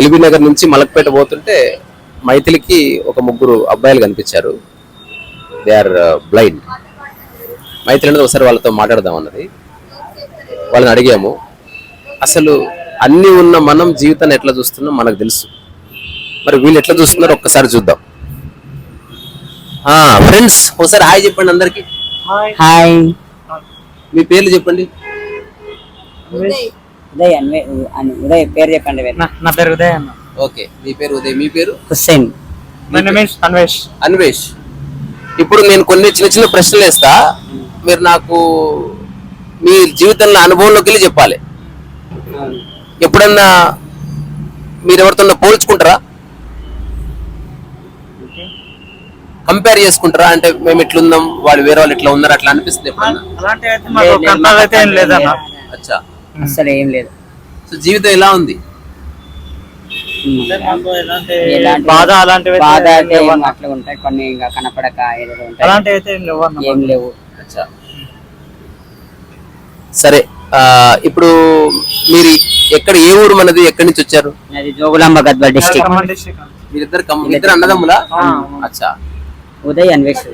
LB Nagar నుంచి మలక్పేట పోతుంటే మైథిలికి ఒక ముగ్గురు అబ్బాయిలు కనిపించారు. దే ఆర్ బ్లైండ్ మైథిలి అనేది ఒకసారి వాళ్ళతో మాట్లాడదాం అన్నది. వాళ్ళని అడిగాము. అసలు అన్ని ఉన్న మనం జీవితాన్ని ఎట్లా చూస్తున్నాం మనకు తెలుసు. మరి వీళ్ళు ఎట్లా చూస్తున్నారో ఒక్కసారి చూద్దాం. ఫ్రెండ్స్ ఒకసారి హాయ్ చెప్పండి అందరికి. హాయ్ మీ పేర్లు చెప్పండి. ఉదయ్ అన్వే అన్- ఉదయ్ పేరు చెప్పండి. నా నా పేరు ఉదయ్ అన్న. ఓకే మీ పేరు ఉదయ్ మీ పేరు? హుస్సేన్. అన్వేష్ అన్వేష్ ఇప్పుడు నేను కొన్ని చిన్న చిన్న ప్రశ్నలు వేస్తా. మీరు నాకు మీ జీవితంలో అనుభవంలోకి వెళ్ళి చెప్పాలి. ఎప్పుడన్నా మీరు ఎవరితో పోల్చుకుంటారా? కంపేర్ చేసుకుంటారా? అంటే మేము ఇట్లుందాం వాళ్ళు వేరే వాళ్ళు ఇట్లా ఉన్నారు అట్లా అనిపిస్తుంది ఎప్పుడన్నా? అలాంటి అయితే అచ్చా. అసలు ఏం లేదు. సో జీవితం ఎలా ఉంది? బాధ అలాంటివి అయితే బాధ అన్న. అట్లా ఉంటాయి. కొన్ని ఇంకా కనపడక ఏదో ఉంటాయి. అలాంటివి అయితే ఏం లేవు అన్న ఏం లేవు. అచ్చా. సరే ఇప్పుడు మీరు ఎక్కడ ఏ ఊరు మనది? ఎక్కడి నుంచి వచ్చారు? అది జోగులాంబ గద్వాల్ అన్న. మీరిద్దరు ఇద్దరు అన్నదమ్ములా? అచ్చా. Uday Anvesh.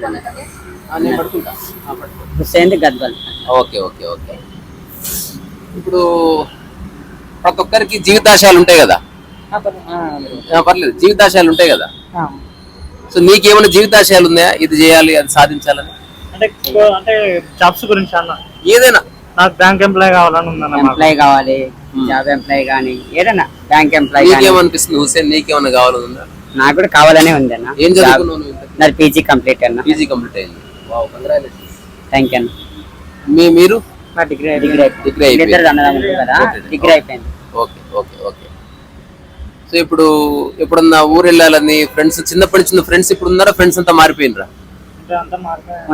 Hussain Gadwal. Okay okay okay. ఇప్పుడు ప్రతి ఒక్కరికి జీవితాశయాలు ఉంటాయి కదా? ఆ, పర్లేదు. జీవితాశయాలు ఉంటాయి కదా? సో నీకేమైనా జీవితాశయాలు ఉన్నాయా? ఇది చేయాలి అది సాధించాలని? అంటే అంటే జాబ్స్ గురించి అన్న. ఏదైనా. నాకు బ్యాంక్ ఎంప్లాయ్ కావాలని ఉందన్న ఎంప్లాయ్ కావాలి జాబ్ ఎంప్లాయ్ కానీ ఏదైనా బ్యాంక్ ఎంప్లాయ్ నీకేమనిపిస్తుంది హుసేన్? నీకేమైనా కావాలనుందా నాకు కూడా కావాలనే ఉంది అన్న. ఏం చదువుకున్నావు? నాది పీజీ కంప్లీట్ అన్న. పీజీ కంప్లీట్ అయింది. వావ్ కంగ్రాచులేషన్స్ థ్యాంక్ యూ అన్న. మీ మీరు? డిగ్రీ డిగ్రీ డిగ్రీ అయిపోయింది. కదా? డిగ్రీ అయిపోయింది. Okay okay okay. సో ఇప్పుడు ఎప్పుడన్నా ఊరు వెళ్ళాలని ఫ్రెండ్స్ చిన్నప్పటి నుంచి ఫ్రెండ్స్ ఇప్పుడు ఉన్నారా ఫ్రెండ్స్ అంతా మారిపోయినరా? అంటే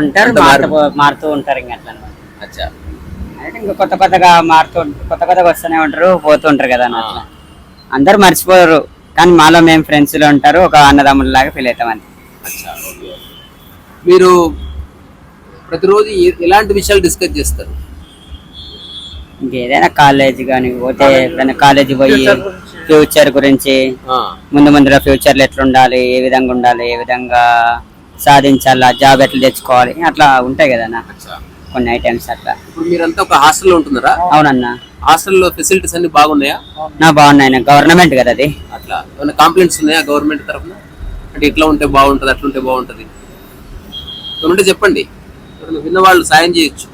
ఉంటారు అంటే మారుతూ ఉంటారు ఇంకా అట్లా అన్నమాట. అచ్చా. అయితే ఇంకా కొత్త కొత్తగా మారుతూ కొత్త కొత్తగా వస్తూనే ఉంటారు పోతూ ఉంటారు కదా అట్లా. అందరు మర్చిపోరు కానీ మాలో మేము ఫ్రెండ్స్లో ఉంటారు ఒక అన్నదమ్ముల లాగా ఫీల్ అవుతాం అంతే. అచ్చా ఓకే మీరు ప్రతిరోజు ఎలాంటి విషయాలు డిస్కస్ చేస్తారు? ఇంకేదైనా కాలేజ్ కానీ పోతే ఎప్పుడైనా కాలేజ్ పోయి ఫ్యూచర్ గురించి. ముందు ముందులో ఫ్యూచర్లో ఎట్లా ఉండాలి ఏ విధంగా ఉండాలి ఏ విధంగా సాధించాలా జాబ్ ఎట్లా తెచ్చుకోవాలి అట్లా ఉంటాయి కదా అన్న. అచ్చా. కొన్ని ఐటమ్స్ అట్లా. ఇప్పుడు మీరంతా ఒక హాస్టల్లో ఉంటున్నారా? అవునన్నా. హాస్టల్లో ఫెసిలిటీస్ అన్ని బాగున్నాయా? నా బాగున్నాయి గవర్నమెంట్ కదా అది. అట్లా. ఏమైనా కాంప్లైంట్స్ ఉన్నాయా గవర్నమెంట్ తరఫున? అంటే ఇట్లా ఉంటే బాగుంటుంది అట్లా ఉంటే బాగుంటుంది. ఉంటే చెప్పండి. విన్నవాళ్ళు సాయం చేయొచ్చు.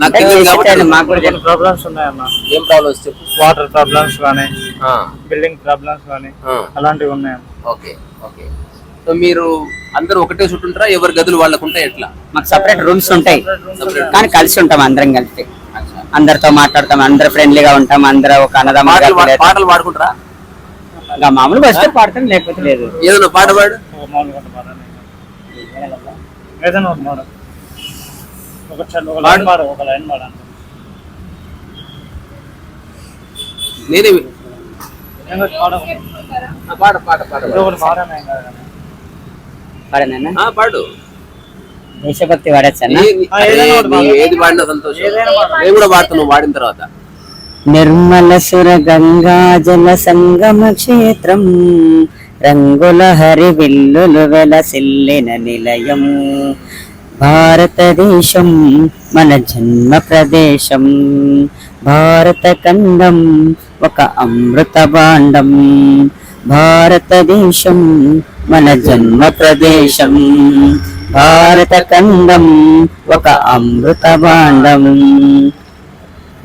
నాకు తెలియదు కాబట్టి మాకు కూడా కొన్ని ప్రాబ్లమ్స్ ఉన్నాయన్న ఏం ప్రాబ్లమ్స్ చెప్పు. వాటర్ ప్రాబ్లమ్స్ కానీ ఆ, బిల్డింగ్ ప్రాబ్లమ్స్ కానీ అలాంటివి ఉన్నాయన్న ఓకే ఓకే. సో మీరు అందరూ ఒకటే చుట్టూ ఉంటారా? ఎవరి గదులు వాళ్ళకు ఉంటాయి ఎట్లా? మాకు సపరేట్ రూమ్స్ ఉంటాయి. కానీ కలిసి ఉంటాం అందరం కలిసి. అందరితో మాట్లాడతాం అందరు ఫ్రెండ్లీగా ఉంటాం అందరూ ఒక అన్నదమ్ములుగా పాటలు పాడుకుంటారా? ఇంకా మామూలుగా వస్తే పాడతాం లేకపోతే లేదు. ఏదైనా పాట పాడు. మామూలుగా పాడాలి ఏదైనా ఒక మోడల్ ఒక చల్- ఒక లైన్ పాడు ఒక లైన్ పాడాలి నేనే పాడు. పాట పాట పాట పాడాను దేశభక్తి పాడచ్చన్నా ఏ- నీ- ఆ, ఏదైనా అరే, ఒకటి నీ పాడు. ఏది పాడినా సంతోషం. ఏదైనా పాడు. నేను కూడా పాడతాను నువ్వు పాడిన తర్వాత. నిర్మల సుర గంగా జల సంగమ క్షేత్రం రంగుల హరి విల్లులు వెలసిల్లిన నిలయం. భారతదేశం మన జన్మ ప్రదేశం. భారత ఖండం ఒక అమృత భాండం. భారతదేశం మన జన్మ ప్రదేశం. భారత ఖండం ఒక అమృత భాండం.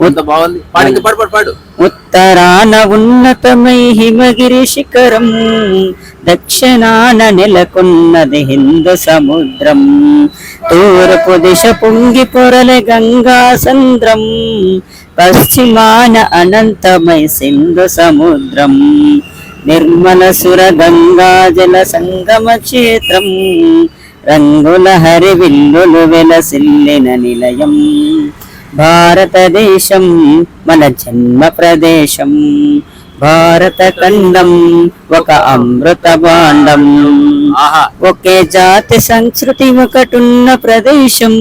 బాగుంది. పాడు ఇంకా పాడు పాడు పాడు. ఉత్తరాన ఉన్నతమై హిమగిరి శిఖరం దక్షిణాన నెలకొన్నది హిందూ సముద్రం. తూర్పు దిశ పొంగి పొరలే గంగా సంద్రం పశ్చిమాన అనంతమై సింధు సముద్రం. నిర్మల సుర గంగా జల సంగమ క్షేత్రం రంగుల హరి విల్లులు వెలసిల్లిన నిలయం. భారతదేశం మన జన్మ ప్రదేశం. భారత ఖండం ఒక అమృత భాండం. ఒకే జాతి సంస్కృతి ఒకటున్న ప్రదేశం.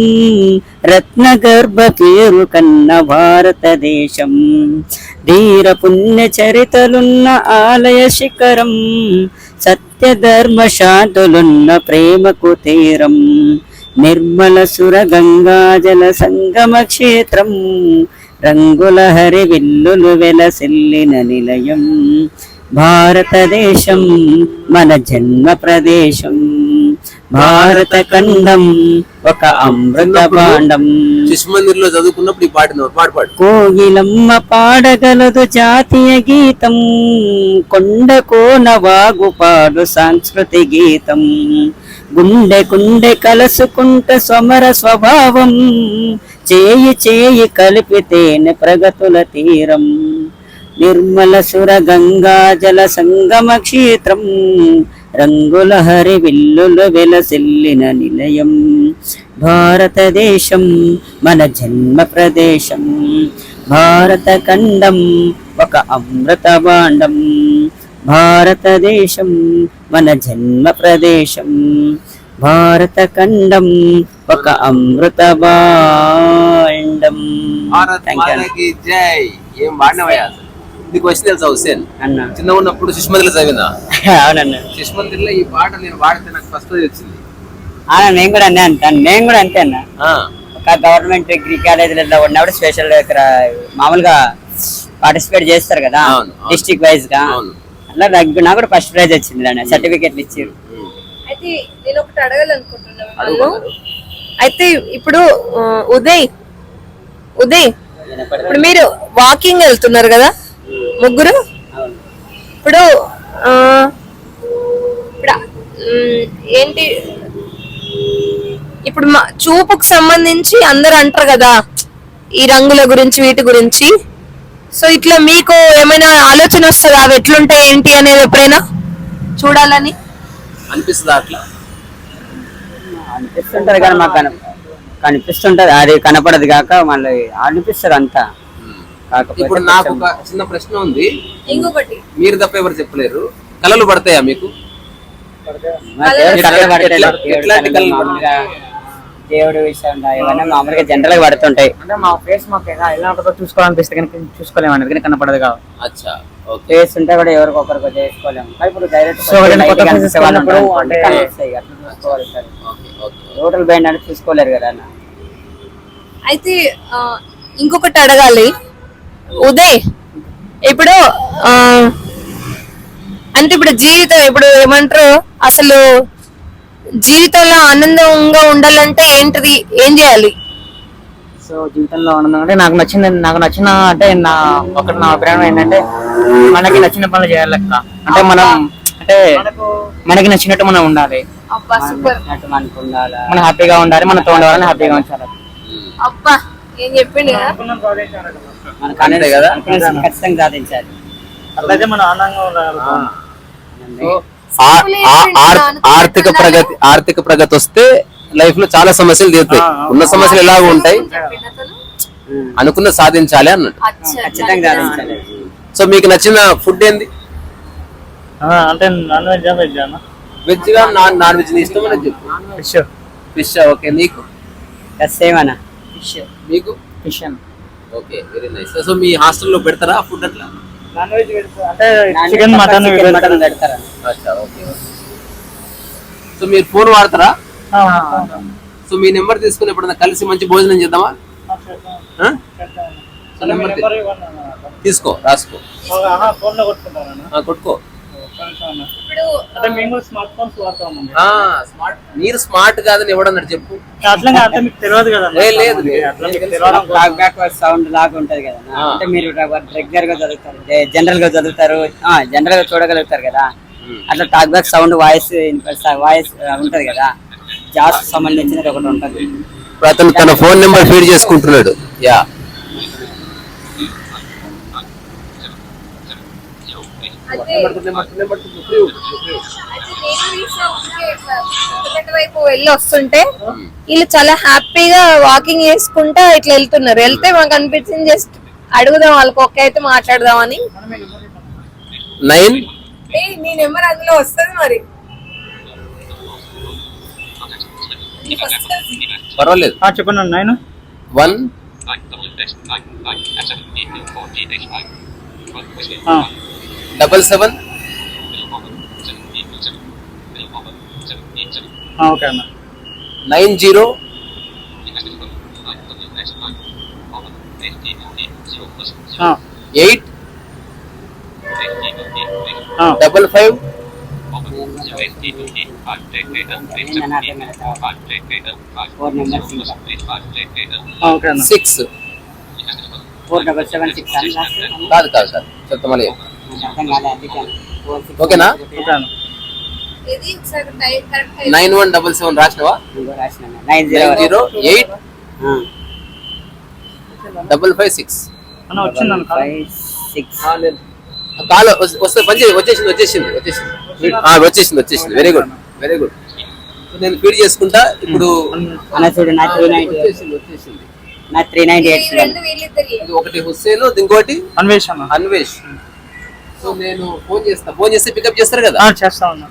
రత్న గర్భ పేరు కన్న భారతదేశం. ధీర పుణ్య చరితలున్న ఆలయ శిఖరం. సత్య ధర్మ శాంతులున్న ప్రేమకు తీరం. నిర్మల సుర గంగా జల సంగమ క్షేత్రం. రంగుల హరి విల్లులు వెలసిల్లిన నిలయం. భారతదేశం మన జన్మ ప్రదేశం. భారత ఖండం ఒక అమృత భాండం శిశు మందిర్లో చదువుకున్నప్పుడు ఈ పాట పాట పాడు. కోగిలమ్మ పాడగలదు జాతీయ గీతం. కొండ కోన వాగు పాడు సాంస్కృతి గీతం. గుండె గుండె కలుసుకుంట సమర స్వభావం. చేయి చేయి కలిపితేనే ప్రగతుల తీరం. నిర్మల సుర గంగా జల సంగమ క్షేత్రం. రంగుల హరి విల్లులు వెలసిల్లిన నిలయం. భారతదేశం మన జన్మ ప్రదేశం. భారత ఖండం ఒక అమృత భాండం. భారతదేశం మన జన్మ ప్రదేశం. భారత ఖండం ఒక అమృత భాండం జై. ఏం పాడినవయ్యా అసలు నీకు వచ్చి తెలుసా హుసేన్ అన్న. చిన్న ఉన్నప్పుడు మందిర్ చదివిందా? అవునన్న. శిశు మందిర్లో ఈ పాట నేను పాడితే నాకు ఫస్ట్ వచ్చింది. అన్న నేను కూడా అన్నీ అంటాను నేను కూడా అంతే అన్న. ఒక గవర్నమెంట్ డిగ్రీ కాలేజీలలో ఉన్నప్పుడు స్పెషల్ ఇక్కడ మామూలుగా పార్టిసిపేట్ చేస్తారు కదా. డిస్ట్రిక్ట్ వైజ్గా. అవును. నాకు నాకు కూడా ఫస్ట్ ప్రైజ్ వచ్చింది సర్టిఫికెట్లు ఇచ్చారు. ఉమ్. అయితే నేను ఒకటి అడగాలనుకుంటున్నాను. అయితే ఇప్పుడు ఉదయ్ ఉదయ్ ఇప్పుడు మీరు వాకింగ్ వెళ్తున్నారు కదా? ముగ్గురు? ఇప్పుడు ఆ, ఇప్పుడు ఏంటి? ఇప్పుడు మా చూపుకు సంబంధించి అందరు అంటారు కదా ఈ రంగుల గురించి వీటి గురించి. సో ఇట్లా మీకు ఏమైనా ఆలోచన వస్తుందా? అవి ఎట్లుంటాయి ఏంటి అనేది ఎప్పుడైనా? చూడాలని? అనిపిస్తుందా అట్లా? అనిపిస్తుంటది కానీ మాకు కన- కనిపిస్తుంటది. అది కనపడదు కాక మళ్ళీ అనిపిస్తుంది అంతా. కాకపోతే ఇప్పుడు నాకు ఒక చిన్న ప్రశ్న ఉంది. ఇంకొకటి. మీరు తప్ప ఎవరు చెప్పలేరు. కళలు పడతాయా మీకు. ఎట్లా- ఎట్లాంటి మామూలుగా దేవుడు విషయం ఇవన్నీ మామూలుగా జనరల్గా పడుతుంటాయి. అంటే మా ఫేస్ మాకు ఎలా ఎలా ఉంటుందో చూసుకోవాలనిపిస్తే కనుక చూసుకోలేమండి ఎందుకంటే కనపడదు కాదు అచ్చా ఫేస్ ఉంటే కూడా ఎవరికొకరికి చేసుకోలేము. కానీ ఇప్పుడు డైరెక్ట్ టోటల్ బైండ్ అంటే చూసుకోలేరు కదా అన్న. అయితే ఇంకొకటి అడగాలి. ఉదయ్ ఇప్పుడు ఆ, అంటే ఇప్పుడు జీవితం ఇప్పుడు ఏమంటారు? అసలు జీవితంలో ఆనందంగా ఉండాలంటే ఏంటిది? ఏం చేయాలి? సో జీవితంలో ఆనందం అంటే నాకు నచ్చింది నాకు నచ్చిన అంటే నా ఒకటి నా అభిప్రాయం ఏంటంటే మనకి నచ్చిన పనులు చేయాలి లెక్క అంటే మనం అంటే మనకి నచ్చినట్టు మనం ఉండాలి. మనం హ్యాపీగా ఉండాలి మన తోడు వాళ్ళని హ్యాపీగా ఉంచాలి. అబ్బా ఏం చెప్పిండు కదా? ఖచ్చితంగా సాధించాలి. అట్లయితే మనం ఆనందంగా ఉండాలి ఆర్థిక ప్రగతి ఆర్థిక ప్రగతి వస్తే లైఫ్లో చాలా సమస్యలు తీరుతాయి. ఉన్న సమస్యలు ఎలాగ ఉంటాయి. అనుకున్న సాధించాలి అన్నట్టు సో మీకు నచ్చిన ఫుడ్ ఏంది? అంటే నాన్ వెజ్ వెజ్ అన్న? వెజ్గా నాన్ నాన్ వెజ్ నీ ఇష్టం ఫిష్ ఫిష్ ఓకే నీకు? సేమ్ అన్న. ఫిష్ మీకు fish okay very nice so మీ హాస్టల్లో పెడతారా ఫుడ్ అట్లా? నాన్ వెజ్ అంటే చికెన్ మటన్ పెడతారు? సో మీరు ఫోన్ వాడతారా? సో మీ నెంబర్ తీసుకుని ఎప్పుడైనా కలిసి మంచి భోజనం చేద్దామా? నెంబర్ తీసుకో రాసుకో. కొట్టుకో. ఇప్పుడు స్మార్ట్ ఫోన్స్ స్మార్ట్ మీరు స్మార్ట్ కాదని ఎవడన్నాడు చెప్పు. అట్లా అంటే మీకు తెలియదు కదా ఏ, లేదు అట్లా మీకు తెలియడం బ్యాక్ బ్యాక్ సౌండ్ లాగా ఉంటది కదా. అంటే మీరు రెగ్యులర్గా చదువుతారు జనరల్గా చదువుతారు జనరల్గా చూడగలుగుతారు కదా. అట్లా talk back sound voice voice ఉంటది కదా. జాస్ సంబంధించినది ఒకటి ఉంటది. అతను తన ఫోన్ నెంబర్ ఫీడ్ చేసుకుంటున్నాడు. యా అయితే అయితే నేను చూసిన ఊరికే ఇట్లా పెద్దపేట వైపు వెళ్ళి వస్తుంటే వీళ్ళు చాలా హ్యాపీగా వాకింగ్ చేసుకుంటా ఇట్లా వెళ్తున్నారు. వెళ్తే మాకు అనిపించింది జస్ట్ అడుగుదాం వాళ్ళకి ఒక్క అయితే మాట్లాడదామని. నైన్ నీ నెంబర్ అందులో వస్తుంది మరి. పర్వాలేదు. చెప్పండి nine one double seven. Okay అన్న. Nine zero. Eight. Double five. Six. Four double seven six కాదు కాదు కాదు. చెప్తా ఓకేనా. Nine one double seven రాసినవా? Nine zero eight double five six. అన్న వచ్చింది అన్న కాల్. వస్తే పని. వచ్చేసింది వచ్చేసింది వచ్చేసింది. ఆ, వచ్చేసింది వచ్చేసింది. వెరీ గుడ్ వెరీ గుడ్ నేను ఫీడ్ చేసుకుంటా ఇప్పుడు చూడు నా త్రీ నైన్టీ వచ్చేసింది వచ్చేసింది. నా త్రీ నైన్టీ ఎయిట్ ఒకటి హుస్సేన్ ఇంకోటి అన్వేష్ అన్న. అన్వేష్. సో నేను ఫోన్ చేస్తా. ఫోన్ చేస్తే పికప్ చేస్తారు కదా? ఆ, చేస్తా ఉన్నా.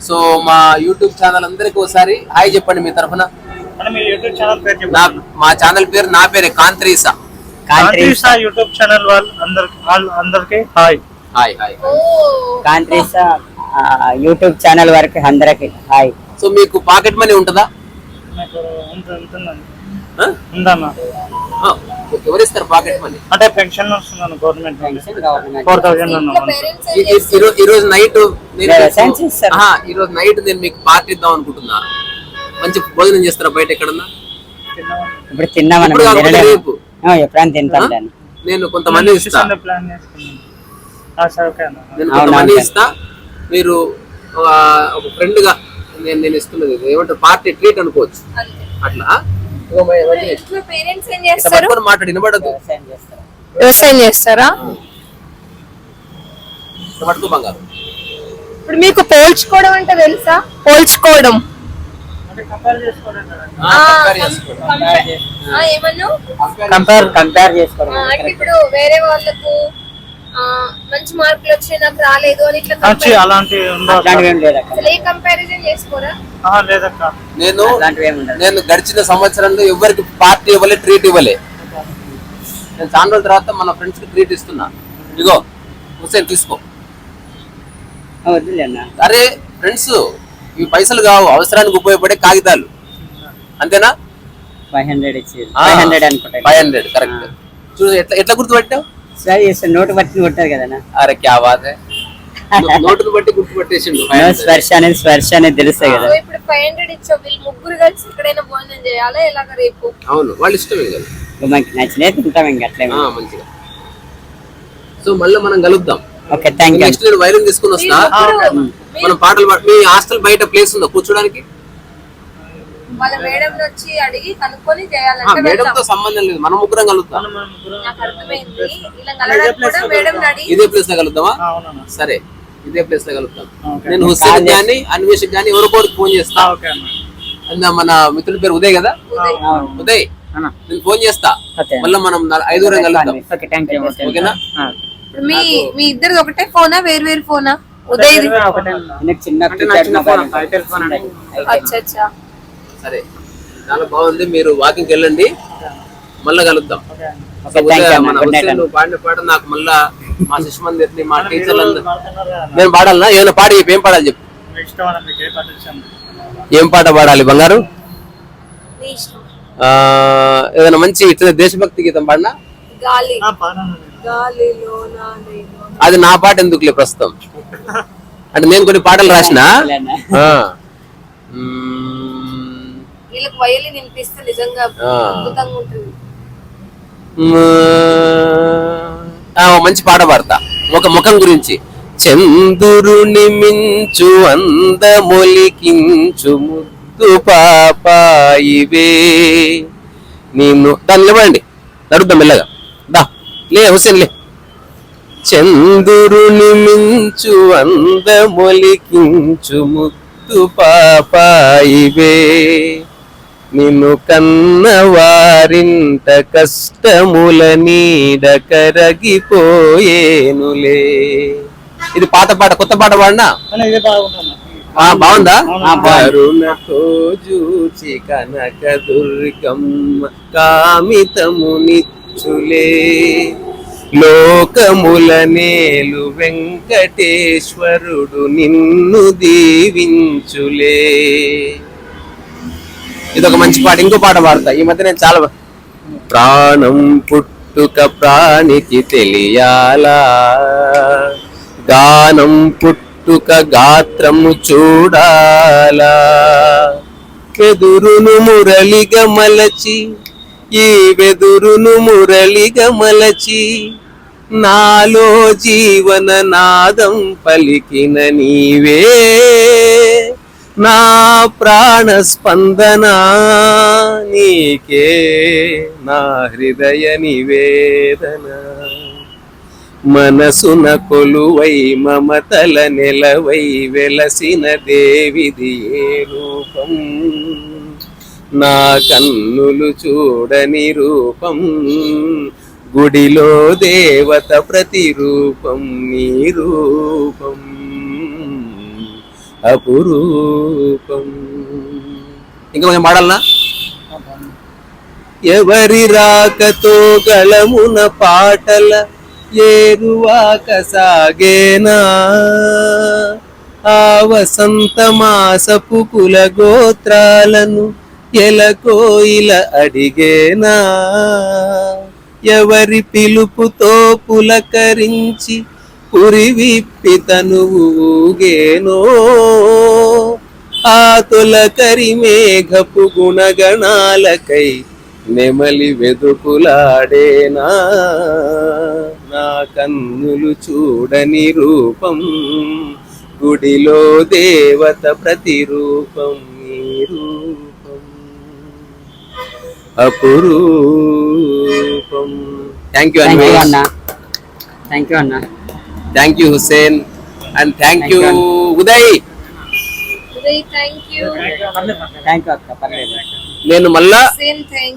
సో మా యూట్యూబ్ ఛానల్ అందరికి ఒకసారి హాయ్ చెప్పండి మీ తరఫున. అన్న మీ యూట్యూబ్ ఛానల్ పేరు నా మా ఛానల్ పేరు నా పేరే కాంత్రీసా. కాంట్రీసా యూట్యూబ్ ఛానల్ వాళ్ళు అందరికి వాళ్ళు అందరికి హాయ్. హాయ్ హాయ్ ఓ కాంట్రీస్ యూట్యూబ్ ఛానల్ వరకు అందరికి హాయ్. సో మీకు పాకెట్ మనీ ఉంటుందా? ఉంటుందండి? ఎవరిస్తారు పాకెట్ మనీ అంటే పెన్షన్ వస్తుందన్న గవర్నమెంట్ ఫోర్ ఈ- రోజు నైట్ ఈ రోజు నైట్ నేను మీకు పార్టీ ఇద్దాం అనుకుంటున్నా. మంచి భోజనం చేస్తారా బయట ఎక్కడన్నా? ఇప్పుడు తిన్నామని. రేపు. ఎప్పుడైనా నేను కొంతమంది ఇస్తా. ప్లాన్ చేసుకున్నాను. ఆ, సరే ఓకే అన్న. నేను కొంతమంది. ఇస్తా. మీరు ఒక ఫ్రెండ్గా నేను నేను ఇస్తున్నది ఏమంటారు? పార్టీ ట్రీట్ అనుకోవచ్చు. అట్లా? పేరెంట్స్ ఏం చేస్తారు? మాట్లాడి వినబడదు. వ్యవసాయం చేస్తారు? పట్టుకో బంగారు. ఇప్పుడు మీకు పోల్చుకోవడం అంటే తెలుసా? పోల్చుకోవడం. అంటే కంపేర్ కంపేర్ కంపేర్ చేసుకోవడం. ఆ, అంటే ఇప్పుడు వేరే వాళ్ళకు మంచి మార్కులు వచ్చి నాకు రాలేదు అని ఇట్లా compare- అలాంటి అట్లాంటివి ఏం లేదు అక్కడ అసలు ఏ కంపారిజన్ చేసుకోరా? లేదక్క. నేను అట్లాంటివి ఏమి ఉండదు నేను గడిచిన సంవత్సరంలో ఎవరికి పార్టీ ఇవ్వలే ట్రీట్ ఇవ్వలే. నేను చాలా రోజుల తర్వాత మన ఫ్రెండ్స్కి ట్రీట్ ఇస్తున్నా. ఇగో హుసేన్ తీసుకో. ఆ, వద్దులే అన్న. అరే ఫ్రెండ్స్ ఇవి పైసలు కావు అవసరానికి ఉపయోగపడే కాగితాలు. అంతేనా? ఫైవ్ హండ్రెడ్ ఇచ్చి ఫైవ్ హండ్రెడ్ అనుకుంటా. Five hundred correct. చూడు ఎట్లా ఎట్లా గుర్తుపట్టావు? సరే నోటు బట్టి కొట్టారు కదా. అరే క్యా బాత్ నోటును బట్టి గుర్తుపట్టేసిండు స్పర్శ అనేది స్పర్శ అనేది తెలుస్తాయి కదా. ఇప్పుడు ఫైవ్ హండ్రెడ్ ఇచ్చావు వీళ్ళు ముగ్గురు కలిసి ఎక్కడైనా భోజనం చేయాలా ఎలాగ రేపు? అవును వాళ్ళు ఇష్టమే కదా. ఇక మనకి నచ్చినవి తింటాం ఇంకా అట్లే ఆ, మంచిగా. సో మళ్ళీ మనం కలుద్దాం. ఓకే థ్యాంక్ యూ నెక్స్ట్ నేను వైరం తీసుకుని వస్తా. మనం పాటలు మీ హాస్టల్ బయట ప్లేస్ ఉందా? కూర్చోడానికి? వాళ్ళ మేడం వచ్చి అడిగి కనుక్కొని చేయాలంటే. సంబంధం లేదు. మనం ముగ్గురం కలుద్దాం. నాకు అర్థమైంది. ఇలా కలవడానికి కూడా మేడం అడిగి ఇదే ప్లేస్లో సరే. ఇదే ప్లేస్లో ఓకే. నేను హుస్సేన్ గాని అన్వేష్ గాని ఎవరికోరికి ఫోన్ చేస్తా. మన మిత్రుడి పేరు ఉదయ్ కదా? ఉదయ్. ఉదయ్ అన్న. నేను ఫోన్ చేస్తా. ఓకే. మళ్ళీ మనం ఐదుగురం కలుద్దాం. ఓకే థ్యాంక్ యూ ఓకేనా? ఇప్పుడు మీ మీ ఇద్దరిది ఒకటే ఫోనా? వేరు వేరు ఫోనా? ఉదయ్ది? నాకు చిన్న సరే. చాలా బాగుంది. మీరు వాకింగ్ వెళ్ళండి. మళ్ళీ కలుద్దాం. నువ్వు పాడిన పాట నాకు మళ్ళా మా శిష్మందిర్ని మా టీచర్లు అందరూ మాట్లాడుతున్నారు కదా అన్న. నేను పాడాలనా? ఏమైనా పాడి చెప్పు, ఏం పాడాలి చెప్పు. ఏ పాట పాడాలి బంగారు? ఏదైనా మంచి దేశభక్తి గీతం పాడినా? గాలి. ఆ, పాడన్న నేను. గాలిలో నా నేను అది నా పాట ఎందుకులే ప్రస్తుతం? అంటే నేను కొన్ని పాటలు రాసిన. వీళ్ళకి వయలి వినిపిస్తే నిజంగా. అద్భుతంగా ఉంటుంది. మంచి పాట పాడతా. ఒక ముఖం గురించి. చంద్రుని మించు అందమొలికించు ముద్దు పాపాయివే. నిన్ను దాన్ని లేవండి నడుద్దాం మెల్లగా. దా లే హుసేన్ లే. చంద్రుని మించు అందమొలికించు ముద్దు పాపాయివే. నిన్ను కన్న వారింట కష్టముల నీడ కరగిపోయేనులే ఇది పాత పాట కొత్త పాట పాడినా? బాగుందా. కరుణతో కనక దుర్గమ్మ కామితము నిచ్చులే లోకముల నేలు వెంకటేశ్వరుడు నిన్ను దీవించులే. ఇది ఒక మంచి పాట. ఇంకో పాట పాడతా. ఈ మధ్య నేను చాలా ప్రాణం పుట్టుక ప్రాణికి తెలియాలా? గానం పుట్టుక గాత్రము చూడాలా? వెదురును మురళిగ మలచి ఈ వెదురును మురళిగ మలచి నాలో జీవన నాదం పలికిన నీవే. నా ప్రాణ స్పందన నీకే నా హృదయ నివేదన. మనసున కొలువై మమతల నెలవై వెలసిన దేవిది ఏ రూపం? నా కన్నులు చూడని రూపం గుడిలో దేవత ప్రతిరూపం నీ రూపం. అపురూపం. ఇంకా కొంచెం పాడాలనా? ఎవరి రాకతో గళమున పాటల ఏరువాక సాగేనా? ఆ వసంత మాసపు కుల గోత్రాలను ఎలకోయిల అడిగేనా? ఎవరి పిలుపుతో పులకరించి పురి విప్పి తనువు ఊగేనో. ఆ తొలకరి మేఘపు గుణగణాలకై నెమలి వెదుకులాడేనా. నా కన్నులు చూడని రూపం గుడిలో దేవత ప్రతిరూపం నీ రూపం. అపురూపం. థ్యాంక్ యూ అన్న. థ్యాంక్ యూ అన్న. Thank you Hussain and thank you Thank Uday నేను మళ్ళా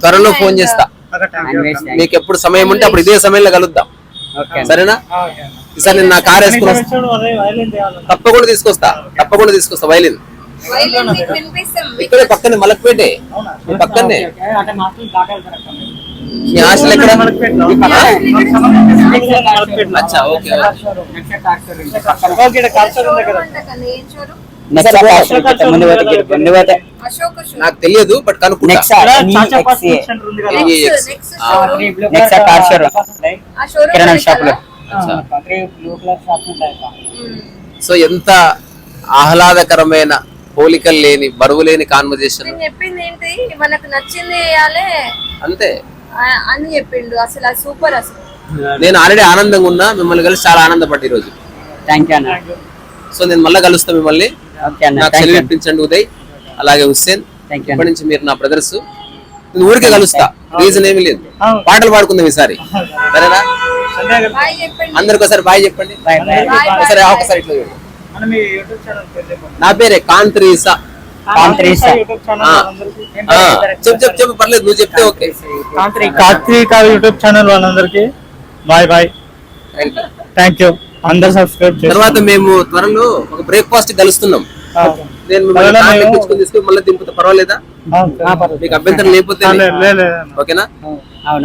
త్వరలో ఫోన్ చేస్తా. you. మీకు ఎప్పుడు సమయం ఉంటే అప్పుడు ఇదే సమయంలో కలుద్దాం. సరేనా? ఈసారి నేను నా కార్ వేసుకుని. తప్పకుండా తీసుకొస్తా. తప్పకుండా తీసుకొస్తా వైలిన్ ఇక్కడే పక్కనే మలక్పేటే. పక్కనే. మీ హాస్టల్ ఎక్కడ? అచ్చా ఓకే నాకు తెలియదు బట్ కిరాణా షాప్లో. సో ఎంత ఆహ్లాదకరమైన పోలికలు లేని బరువు లేని కాన్వర్జేషన్ నేను చెప్పింది ఏంటి? మనకు నచ్చింది అంతే. అని చెప్పిండు. అసలు అది సూపర్ అసలు. నేను ఆల్రెడీ ఆనందంగా ఉన్నా మిమ్మల్ని కలిసి చాలా ఆనందపడ్డా ఈ రోజు. థ్యాంక్ యూ అన్న. సో నేను మళ్ళీ కలుస్తా మిమ్మల్ని. ఓకే అన్న. నాకు సెలవు ఇప్పించండి ఉదయ్. అలాగే హుస్సేన్. థ్యాంక్ యూ ఇప్పటి నుంచి మీరు నా బ్రదర్స్. నేను ఊరికే కలుస్తా. రీజన్ ఏమీ లేదు. పాటలు పాడుకుందాం ఈసారి. సరేనా? బాయ్ చెప్పండి. అందరికి ఒకసారి బాయ్ చెప్పండి. ఒకసారి ఒకసారి ఇట్లా చూడండి. నా పేరే కాంత్రీసా చెప్పు చెప్పు చెప్పు పర్లేదు నువ్వు చెప్తే ఓకే. కార్తీక యూట్యూబ్ ఛానల్ వాళ్ళందరికీ. Bye bye. థ్యాంక్ యూ అందరు సబ్స్క్రైబ్ తర్వాత మేము త్వరలో ఒక బ్రేక్ఫాస్ట్ కలుస్తున్నాం. నేను మిమ్మల్ని తీసుకుని మళ్ళీ దింపుతా. పర్వాలేదా? మీకు అభ్యంతరం లేకపోతే ఓకేనా?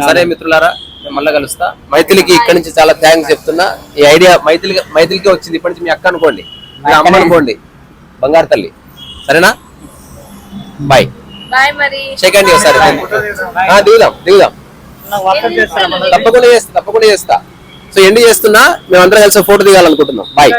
సరే మిత్రులారా నేను మళ్ళీ కలుస్తా. మైథిలికి ఇక్కడి నుంచి చాలా థ్యాంక్స్ చెప్తున్నా. ఈ ఐడియా మైథిలి మైథిలికి వచ్చింది ఇప్పటి నుంచి మీ అక్క అనుకోండి. మీ అమ్మ అనుకోండి. బంగారు తల్లి. సరేనా? బాయ్ బాయ్ మరి సెకండ్ ఆ, దిగుదాం దిగుదాం. తప్పకుండా చేస్తా తప్పకుండా చేస్తా. సో ఎండ్ చేస్తున్నా మేమందరం కలిసి ఫోటో దిగాలనుకుంటున్నాం. బాయ్